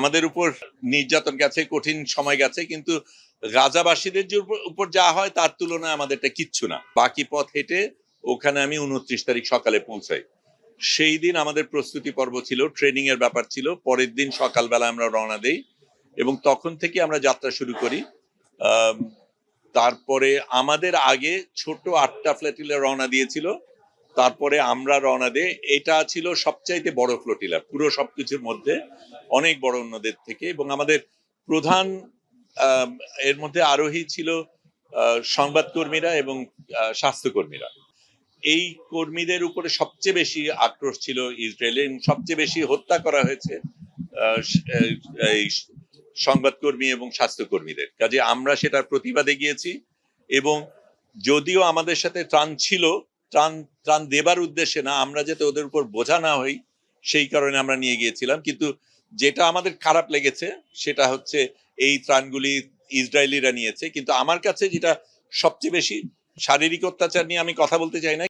আমাদের উপর নির্যাতন গেছে, কঠিন সময় গেছে, কিন্তু গাজাবাসীদের যে উপর- যা হয় তার তুলনায় আমাদেরটা কিচ্ছু না। বাকি পথ হেঁটে ওখানে আমি উনত্রিশ তারিখ সকালে পৌঁছাই। সেই দিন আমাদের প্রস্তুতি পর্ব ছিল ট্রেনিং এর ব্যাপার ছিল, পরের দিন সকালবেলা আমরা রওনা দেই এবং তখন থেকে আমরা যাত্রা শুরু করি। তারপরে আমাদের আগে ছোট আটটা ফ্ল্যাটিলে রওনা দিয়েছিল। তারপরে আমরা রওনা দিই এটা ছিল সবচাইতে বড় ফ্লোটিলা পুরো সবকিছুর মধ্যে অনেক বড় অন্যদের থেকে এবং আমাদের প্রধান এর মধ্যে আরোহী ছিল সংবাদকর্মীরা এবং স্বাস্থ্যকর্মীরা। এই কর্মীদের উপরে সবচেয়ে বেশি আক্রোশ ছিল ইসরায়েলে এবং সবচেয়ে বেশি হত্যা করা হয়েছে এই সংবাদকর্মী এবং স্বাস্থ্যকর্মীদের। কাজে আমরা সেটার প্রতিবাদে গিয়েছি এবং যদিও আমাদের সাথে ত্রাণ ছিল ত্রাণ ত্রাণ দেবার উদ্দেশ্যে না, আমরা যাতে ওদের উপর বোঝা না হই, সেই কারণে আমরা নিয়ে গিয়েছিলাম। কিন্তু যেটা আমাদের খারাপ লেগেছে, সেটা হচ্ছে এই ত্রাণগুলি ইসরায়েলিরা নিয়েছে। কিন্তু আমার কাছে যেটা সবচেয়ে বেশি শারীরিক অত্যাচার নিয়ে আমি কথা বলতে চাই না।